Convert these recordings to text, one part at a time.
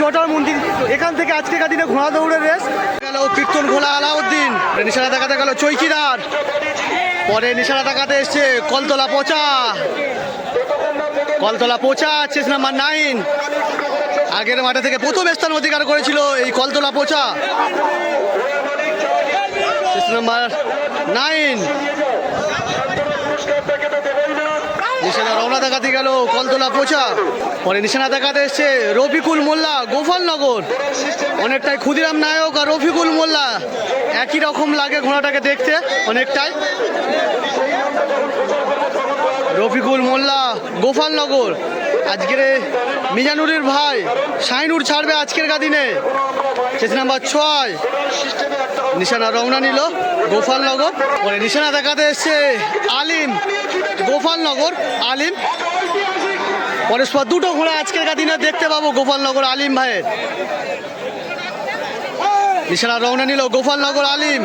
জটার মন্দির। এখান থেকে আজকের দিনে ঘোড়া দৌড়ের রেস। গেল কীর্তন ঘোড়া আলাউদ্দিন। নিশানা দেখাতে গেল চৈকিদার। পরে নিশানা দেখাতে এসছে কলতলা পচা। কলতলা পোচা চেস নাম্বার নাইন। আগের মাঠে থেকে প্রথম স্থান অধিকার করেছিল এই কলতলা পোচা। Chess number nine. নিশানা রওনা দেখাতে গেল কলতলা পোচা পরে নিশানা দেখাতে এসছে রফিকুল মোল্লা, গোপালনগর। অনেকটাই ক্ষুদিরাম নায়ক আর রফিকুল মোল্লা একই রকম লাগে ঘোড়াটাকে দেখতে, অনেকটাই। রফিকুল মোল্লা, গোপালনগর। আজকের মিজানুরের ভাই শাইনুর ছাড়বে আজকের দিনে। চেস নাম্বার ছয়। নিশানা রওনা নিল গোপালনগর। পরে নিশানা দেখাতে এসছে আলিম গোপালনগর, আলিম। পরস্পর দুটো ঘোড়া আজকের দিনে দেখতে পাবো গোপালনগর, আলিম ভাইয়ের। নিশানা রওনা নিল গোপালনগর, আলিম।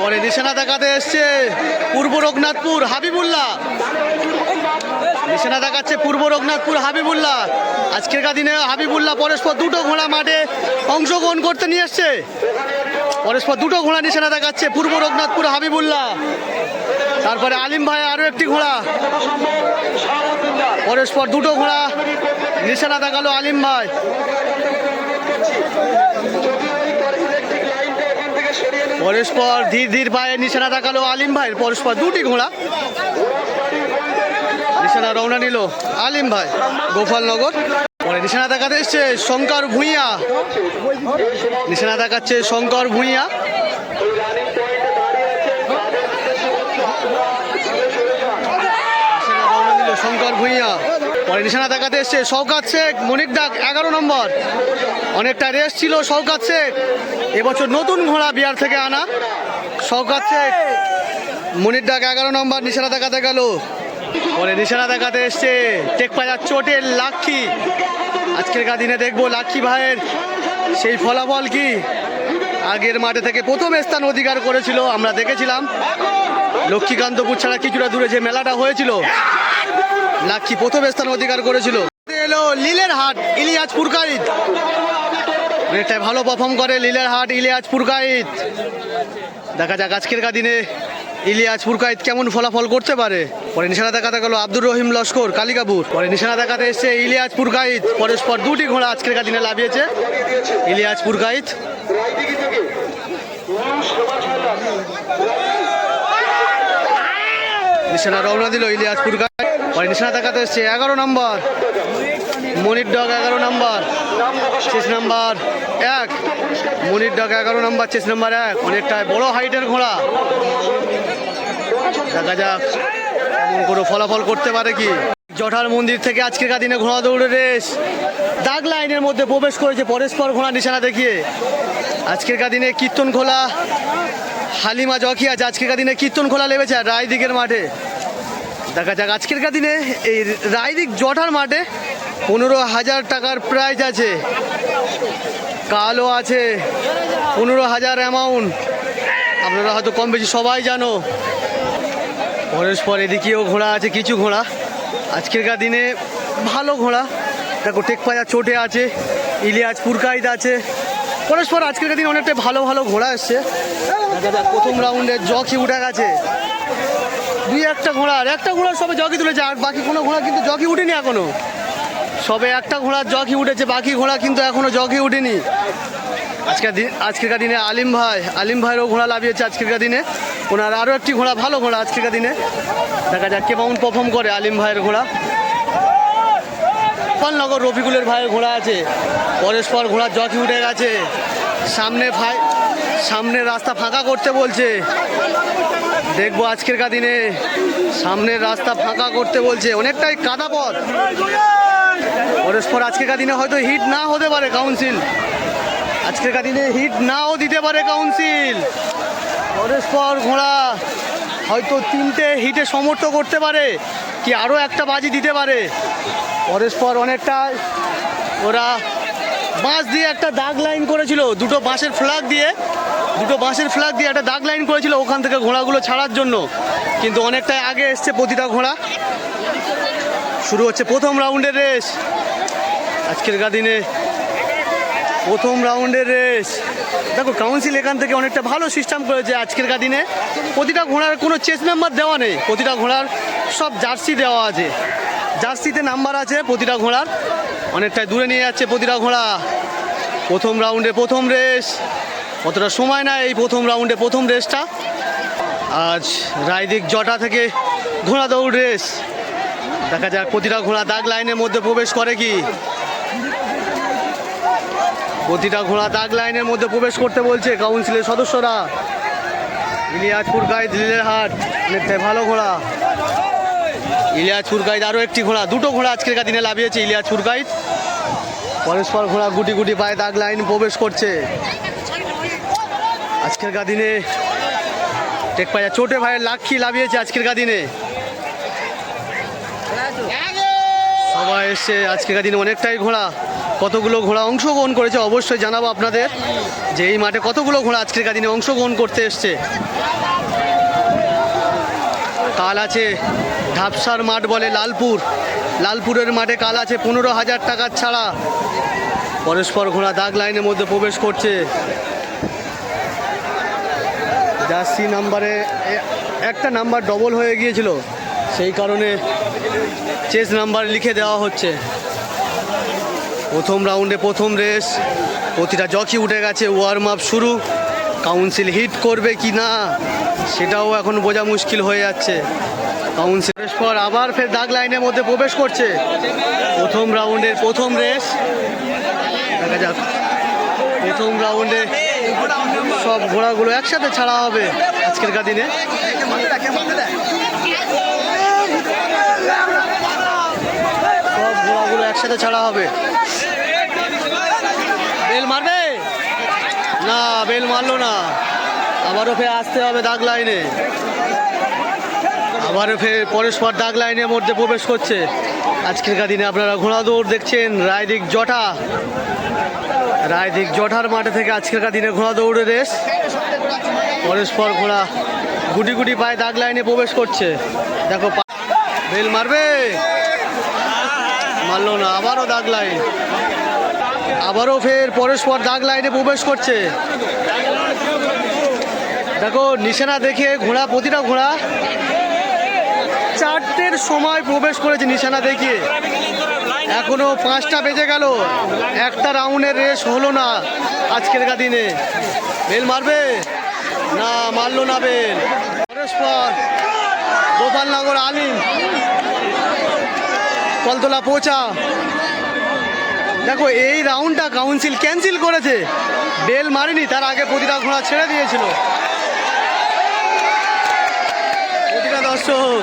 পরে নিশানা দেখাতে এসছে পূর্ব রঘুনাথপুর, হাবিবুল্লাহ। নিশানা দেখাচ্ছে পূর্ব রঘুনাথপুর, হাবিবুল্লাহ। আজকের দিনে হাবিবুল্লাহ পরস্পর দুটো ঘোড়া মাঠে অংশগ্রহণ করতে নিয়ে এসছে। পরস্পর দুটো ঘোড়া নিশানা দেখাচ্ছে পূর্ব রঘুনাথপুর, হাবিবুল্লাহ। তারপরে আলিম ভাই আরও একটি ঘোড়া। পরস্পর দুটো ঘোড়া। নিশানা দেখাল আলিম ভাই। পরস্পর ধীর ধীর পায়ে নিশানা দেখাল আলিম ভাইয়ের পরস্পর দুটি ঘোড়া। নিশানা রওনা নিল আলিম ভাই, গোপালনগর। পরে নিশানা দেখাতে এসছে শঙ্কর ভূঁইয়া। নিশানা দেখাচ্ছে শঙ্কর ভূঁইয়া নিশানা রওনা দিল শঙ্কর ভূঁইয়া। পরে নিশানা দেখাতে এসছে শওকাত শেখ মনিক ডাক এগারো নম্বর। অনেকটা রেস ছিল শওকাত শেখ। এবছর নতুন ঘোড়া বিহার থেকে আনা। শওকাত শেখ, মনির ডাক এগারো নম্বর, নিশানা দেখাতে গেল। পরে নিশানা দেখাতে এসছে টেক বাজার চোটের লাক্ষি আজকের দিনে দেখব লাক্ষি ভাইয়ের সেই ফলাফল কি। আগের মাঠে থেকে প্রথম স্থান অধিকার করেছিল, আমরা দেখেছিলাম। লক্ষ্মীকান্তপুর ছাড়া কিছুটা দূরে যে মেলাটা হয়েছিল লাক্ষি প্রথম স্থান অধিকার করেছিল? এলো লীলের হাট ইলিয়াজ পুরকাইত অনেকটাই ভালো পারফর্ম করে লীলের হাট ইলিয়াজ পুরকাইত দেখা যাক আজকের গা দিনে ইলিয়াজ পুরকাইত কেমন ফলাফল করতে পারে। পরে নিশানা দেখাতে গেল আব্দুর রহিম লস্কর, কালিকাপুর। পরে নিশানা দেখাতে এসছে ইলিয়াজ পুরকাইত পরস্পর দুটি ঘোড়া আজকের গা দিনে লাভিয়েছে ইলিয়াজ পুরকাইত নিশানা রওনা দিল ইলিয়াজ পুরকাইত নিশানা দেখাতে এসছে, এগারো নম্বর। মনির ডগ এগারো নম্বর চেস নাম্বার এক। মনির ডগ এগারো নম্বর চেস নাম্বার এক। অনেকটা বড় হাইটের ঘোড়া। দেখা যাক এমন কোনো ফলাফল করতে পারে কি। জঠার মন্দির থেকে আজকের দিনে ঘোড়া দৌড়ে রেস দাগ লাইনের মধ্যে প্রবেশ করেছে পরস্পর ঘোড়া নিশানা দেখিয়ে। আজকের দিনে কীর্তন খোলা। হালিমা জকি আছে, আজকের দিনে কীর্তন খোলা লেগেছে আর রায়দিকের মাঠে। দেখা যাক আজকের দিনে। এই রায়দিক জঠার মাঠে পনেরো হাজার টাকার প্রাইজ আছে। কালো আছে। পনেরো হাজার অ্যামাউন্ট আপনারা হয়তো কম বেশি সবাই জানো। পরস্পর এদিকেও ঘোড়া আছে, কিছু ঘোড়া। আজকের দিনে ভালো ঘোড়া। দেখো, টেকপাজা চোটে আছে ইলিয়াজ পুরকাইদ আছে। পরস্পর আজকের দিনে অনেকটা ভালো ভালো ঘোড়া এসছে। প্রথম রাউন্ডে জকি উঠে গেছে। দুই একটা ঘোড়া, আর একটা ঘোড়ার সবে জকি তুলেছে, আর বাকি কোনো ঘোড়া কিন্তু জকি উঠেনি এখনও। সবে একটা ঘোড়ার জকি উঠেছে, বাকি ঘোড়া কিন্তু এখনও জকি উঠেনি। আজকের দিন আজকেরকার দিনে আলিম ভাই, আলিম ভাইয়েরও ঘোড়া লাভিয়েছে আজকেরকার দিনে। ওনার আরও একটি ঘোড়া, ভালো ঘোড়া আজকের দিনে। দেখা যাক কে কেমন পারফর্ম করে আলিম ভাইয়ের ঘোড়া। গোপালনগর রফিকুলের ভাইয়ের ঘোড়া আছে। পরস্পর ঘোড়ার জকি উঠে গেছে। সামনে ভাই সামনে রাস্তা ফাঁকা করতে বলছে। দেখব আজকের দিনে সামনের রাস্তা ফাঁকা করতে বলছে। অনেকটাই কাদা পথ। পরস্পর আজকের দিনে হয়তো হিট না হতে পারে কাউন্সিল আজকের দিনে হিট নাও দিতে পারে কাউন্সিল পরস্পর ঘোড়া হয়তো তিনটে হিটে সমর্থ করতে পারে, কি আরও একটা বাজি দিতে পারে। পরস্পর অনেকটা ওরা বাঁশ দিয়ে একটা দাগ লাইন করেছিল, দুটো বাঁশের ফ্ল্যাগ দিয়ে। দুটো বাঁশের ফ্ল্যাগ দিয়ে একটা দাগ লাইন করেছিল ওখান থেকে ঘোড়াগুলো ছাড়ার জন্য। কিন্তু অনেকটাই আগে এসছে প্রতিটা ঘোড়া। শুরু হচ্ছে প্রথম রাউন্ডের রেস। আজকের দিনে প্রথম রাউন্ডের রেস। দেখো কাউন্সিল এখান থেকে অনেকটা ভালো সিস্টেম করেছে আজকের দিনে। প্রতিটা ঘোড়ার কোনো চেস নাম্বার দেওয়া নেই। প্রতিটা ঘোড়ার সব জার্সি দেওয়া আছে। জার্সিতে নাম্বার আছে প্রতিটা ঘোড়ার। অনেকটাই দূরে নিয়ে যাচ্ছে প্রতিটা ঘোড়া। প্রথম রাউন্ডে প্রথম রেস। অতটা সময় না এই প্রথম রাউন্ডে, প্রথম রেসটা। আজ রায়দিক জটা থেকে ঘোড়া দৌড় রেস। দেখা যাক প্রতিটা ঘোড়া দাগ লাইনের মধ্যে প্রবেশ করে কি। প্রতিটা ঘোড়া দাগ লাইনের মধ্যে প্রবেশ করতে বলছে কাউন্সিলের সদস্যরা। ইলিয়াজপুর গাইড দিলের হাট ভালো ঘোড়া। ইলিয়াজপুর গাইড আরও একটি ঘোড়া, দুটো ঘোড়া আজকের দিনে লাভিয়েছে ইলিয়াজপুর গাইড। পরস্পর ঘোড়া গুটি গুটি পায়ে দাগ লাইন প্রবেশ করছে। আজকের দিনে টেক পায়া চোটে ভাইয়ের লাক্ষি লাভিয়েছে আজকের দিনে সবাই এসছে আজকের দিনে অনেকটাই ঘোড়া, কতগুলো ঘোড়া অংশগ্রহণ করেছে অবশ্যই জানাব আপনাদের যে এই মাঠে কতগুলো ঘোড়া আজকের দিনে অংশগ্রহণ করতে এসছে। কাল আছে ঢাপসার মাঠ বলে লালপুর। লালপুরের মাঠে কাল আছে পনেরো হাজার টাকার ছাড়া। পরস্পর ঘোড়া দাগ লাইনের মধ্যে প্রবেশ করছে। জার্সি নাম্বারে একটা নাম্বার ডবল হয়ে গিয়েছিল। সেই কারণে চেস নাম্বার লিখে দেওয়া হচ্ছে। প্রথম রাউন্ডে প্রথম রেস, প্রতিটা জকি উঠে গেছে ওয়ার্ম আপ শুরু। কাউন্সিল হিট করবে কি না, সেটাও এখন বোঝা মুশকিল হয়ে যাচ্ছে। কাউন্সিলের পর আবার ফের দাগ লাইনের মধ্যে প্রবেশ করছে। প্রথম রাউন্ডের প্রথম রেস। দেখা যাক। প্রথম রাউন্ডে সব ঘোড়াগুলো একসাথে ছাড়া হবে আজকের দিনে। সব ঘোড়াগুলো একসাথে ছাড়া হবে। বেল মারবে? না, বেল মারলো না। আবারও ফের আসতে হবে দাগ লাইনে। আবারও ফের পরস্পর দাগ লাইনের মধ্যে প্রবেশ করছে। আজকের দিনে আপনারা ঘোড়া দৌড় দেখছেন রায়দিক জটা। রায়দিক জঠার মাঠে থেকে আজকের দিনে ঘোড়া দৌড়ে রেস পরস্পর ঘোড়া গুটি গুটি পায়ে দাগ লাইনে প্রবেশ করছে। দেখো বেল মারবে। মারলো না, আবারও দাগ লাইন। আবারও ফের পরস্পর দাগ লাইনে প্রবেশ করছে। দেখো, নিশানা দেখে ঘোড়া, প্রতিটা ঘোড়া চারটের সময় প্রবেশ করেছে নিশানা দেখিয়ে। এখনও পাঁচটা বেজে গেল। একটা রাউন্ডের রেস হলো না আজকের দিনে। বেল মারবে? না, মারলো না বেল। পরস্পর, গোপালনগর আলিম কলতলা পৌঁছা। দেখো, এই রাউন্ডটা কাউন্সিল ক্যান্সেল করেছে। বেল মারেনি, তার আগে প্রতিটা ঘোড়া ছেড়ে দিয়েছিল। প্রতিটা দর্শক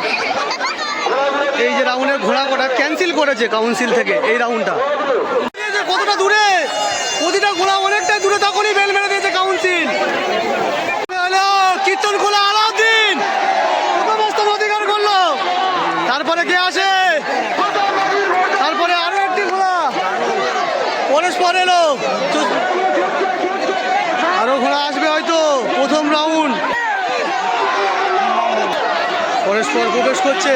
এই যে রাউন্ডের ঘোড়া কটা ক্যান্সেল করেছে কাউন্সিল থেকে এই রাউন্ডটা কতটা দূরে? প্রতিটা ঘোড়া অনেকটাই দূরে তখনই বেল মেরে দিয়েছে কাউন্সিল কীর্তন খোলা, আলাউদ্দিন! অধিকার করল। তারপরে কে আসে? তারপরে আরও একটি ঘোড়া পরস্পর এলো। আরও ঘোড়া আসবে হয়তো প্রথম রাউন্ড পরস্পর প্রবেশ করছে।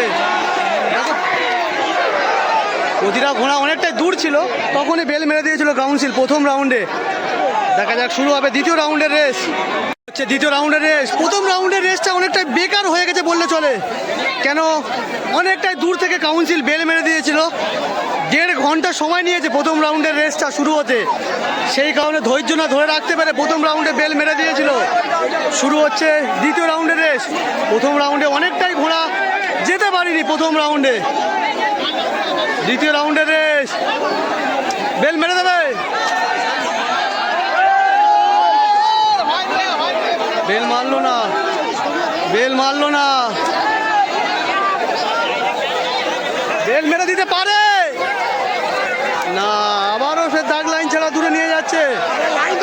প্রতিটা ঘোড়া অনেকটাই দূর ছিল, তখনই বেল মেরে দিয়েছিল কাউন্সিল প্রথম রাউন্ডে। দেখা যাক শুরু হবে দ্বিতীয় রাউন্ডের রেস। হচ্ছে দ্বিতীয় রাউন্ডের রেস। প্রথম রাউন্ডের রেসটা অনেকটাই বেকার হয়ে গেছে বললে চলে। কেন? অনেকটাই দূর থেকে কাউন্সিল বেল মেরে দিয়েছিল। দেড় ঘণ্টা সময় নিয়েছে প্রথম রাউন্ডের রেসটা শুরু হতে। সেই কারণে ধৈর্য না ধরে রাখতে পারে প্রথম রাউন্ডে বেল মেরে দিয়েছিল। শুরু হচ্ছে দ্বিতীয় রাউন্ডের রেস। প্রথম রাউন্ডে অনেকটাই ঘোড়া যেতে পারিনি প্রথম রাউন্ডে। দ্বিতীয় রাউন্ডের রেস বেল মেরে দেবে। বেল মারলো না। বেল মারলো না। বেল মেরে দিতে পারে। না, আবারও সে দাগ লাইন ছাড়া দূরে নিয়ে যাচ্ছে।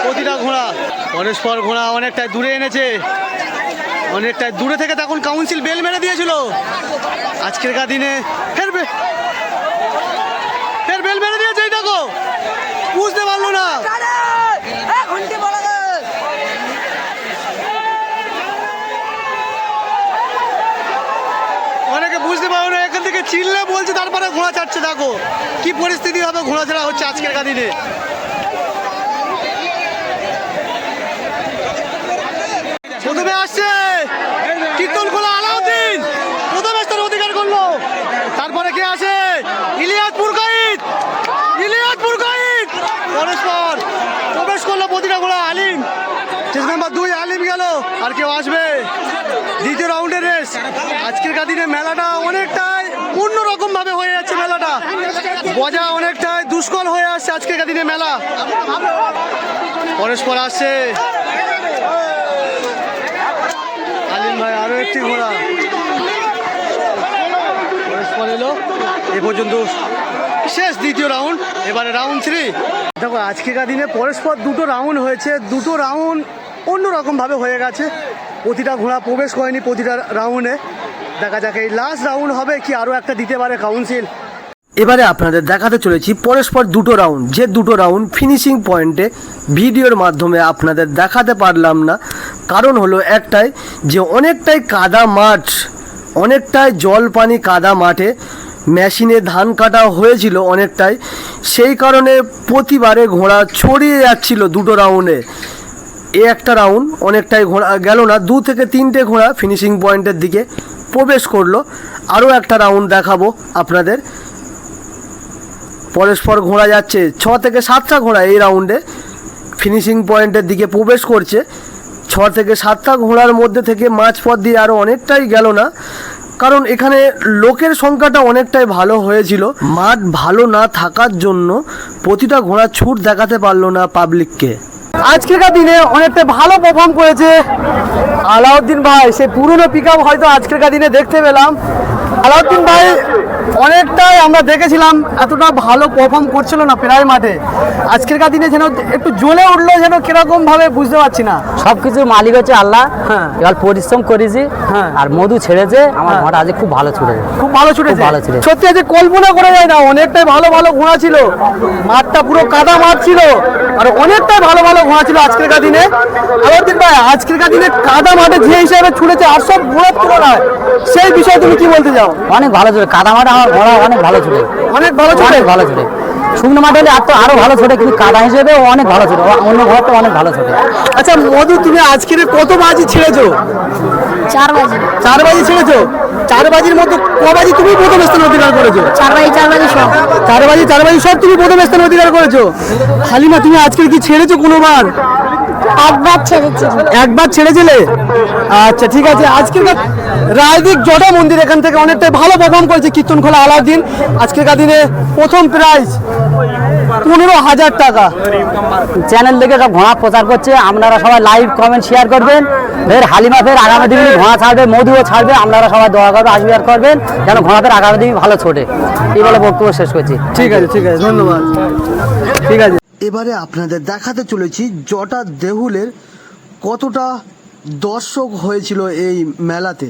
প্রতিটা ঘোড়া। পরস্পর ঘোড়া অনেকটাই দূরে এনেছে। অনেকটাই দূরে থেকে তখন কাউন্সিল বেল মেরে দিয়েছিল। আজকের কা দিনে ফের ফের বেল মেরে দিয়েছে এই দেখো। বুঝতে পারল না। অনেকে বুঝতে পারো না এখান থেকে চিল্লে বলছে তারপরে ঘোড়া ছাড়ছে দেখো। কি পরিস্থিতি হবে ঘোড়া ছাড়া হচ্ছে আজকের দিনে চেস নাম্বার দুই আলিম গেল আর কেউ আসবে দ্বিতীয় রাউন্ডের রেস আজকের দিনে মেলাটা অনেকটাই অন্যরকম ভাবে হয়ে যাচ্ছে মেলাটা বজা অনেকটাই দুষ্কল হয়ে আসছে আজকের দিনে মেলা। পরস্পর আসছে। আলিম ভাই, আরও একটি ঘোড়া। পরস্পর এলো। এ পর্যন্ত শেষ দ্বিতীয় রাউন্ড, এবারে রাউন্ড থ্রি। দেখো আজকেকার দিনে পরস্পর দুটো রাউন্ড হয়েছে। দুটো রাউন্ড অন্যরকমভাবে হয়ে গেছে। প্রতিটা ঘোড়া প্রবেশ করেনি প্রতিটা রাউন্ডে। দেখা যাক এই লাস্ট রাউন্ড হবে কি আরও একটা দিতে পারে কাউন্সিল এবারে আপনাদের দেখাতে চলেছি পরস্পর দুটো রাউন্ড যে দুটো রাউন্ড ফিনিশিং পয়েন্টে ভিডিওর মাধ্যমে আপনাদের দেখাতে পারলাম না। কারণ হলো একটাই যে অনেকটাই কাদা মাঠ, অনেকটাই জল পানি কাদা মাঠে মেশিনে ধান কাটা হয়েছিল অনেকটাই। সেই কারণে প্রতিবারে ঘোড়া ছড়িয়ে যাচ্ছিল দুটো রাউন্ডে এ। একটা রাউন্ড অনেকটাই ঘোড়া গেল না, দু থেকে তিনটে ঘোড়া ফিনিশিং পয়েন্টের দিকে প্রবেশ করল। আরও একটা রাউন্ড দেখাবো আপনাদের। পরস্পর ঘোড়া যাচ্ছে। ছ থেকে সাতটা ঘোড়া এই রাউন্ডে ফিনিশিং পয়েন্টের দিকে প্রবেশ করছে। ছ থেকে সাতটা ঘোড়ার মধ্যে থেকে মাঝপথ দিয়ে আরও অনেকটাই গেল না। কারণ এখানে লোকের সংখ্যাটা অনেকটাই ভালো হয়েছিল। মাঠ ভালো না থাকার জন্য প্রতিটা ঘোড়া ছুট দেখাতে পারল না পাবলিককে আজকেকার দিনে অনেকটা ভালো পারফর্ম করেছে আলাউদ্দিন ভাই। সেই পুরনো পিক হয়তো আজকেরকার দিনে দেখতে পেলাম। আলাউদ্দিন ভাই অনেকটাই আমরা দেখেছিলাম এতটা ভালো পারফর্ম করছিল না প্রায় মাঠে আজকেরকার দিনে যেন একটু জ্বলে উঠল যেন কীরকম ভাবে বুঝতে পারছি না সবকিছু মালিক হচ্ছে আল্লাহ হ্যাঁ। এবার পরিশ্রম করেছি। আর মধু ছেড়েছে আমার হ্যাঁ। ঘোড়া আজ খুব ভালো ছুটেছে খুব ভালো ছুটেছে ভালো ছুটেছে। সত্যি আছে কল্পনা করা যায় না অনেকটাই ভালো ভালো ঘোড়া ছিল। মাঠটা পুরো কাদা মাঠ ছিল আর অনেকটাই ভালো ভালো ঘোড়া ছিল আজকেরকার দিনে। আলাউদ্দিন ভাই আজকেরকার দিনে কাদা মাঠে যে হিসাবে ছুটেছে আর সব ঘোড়ার তুলনায় সেই বিষয়ে তুমি কি বলতে চাও? অনেক ভালো ছুটে। কাদা মাঠে আমার ঘোড়া অনেক ভালো ছুটে। অনেক ভালো অনেক ভালো ছুটে। শুকনো মাঠে হলে আর তো আরও ভালো ছোটে কিন্তু কাদা হিসেবে অনেক ভালো ছোটে অন্য ঘর তো অনেক ভালো ছোটে। আচ্ছা মধু তুমি আজকের কত বাজি ছেড়েছো? চার বাজি। চার বাজি ছেড়েছো? চার বাজির মতো ক বাজি তুমি প্রথম স্থান অধিকার করেছ? চার বাজে চার বাজি সব। চার বাজি চার বাজি সব তুমি প্রথম স্থান অধিকার করেছ? হালিমা তুমি আজকের কি ছেড়েছো কোনোবার? একবার ছেড়েছি একবার ছেড়েছিলে? আচ্ছা ঠিক আছে। আজকের রায়দিক জটা মন্দির এখান থেকে অনেকটাই ভালো পারফর্ম করেছে কীর্তন খোলা আলাউদ্দিন। আজকের দিনে প্রথম প্রাইজ পনেরো হাজার টাকা। চ্যানেল থেকে সব ঘোড়া প্রচার করছে। আপনারা সবাই লাইভ কমেন্ট শেয়ার করবেন। ফের হালিমা ফের আগামী দিনে ঘোড়া ছাড়বে মধুও ছাড়বে। আপনারা সবাই দোয়া করবে আশীর্বাদ করবেন যেন ঘোড়া ফের আগামী দিনে ভালো ছোটে। এই বলে বক্তব্য শেষ করছি। ঠিক আছে ঠিক আছে। ধন্যবাদ। ঠিক আছে। এবারে আপনাদের দেখাতে চলেছি জটা দেহুলের কতটা দর্শক হয়েছিল এই মেলাতে।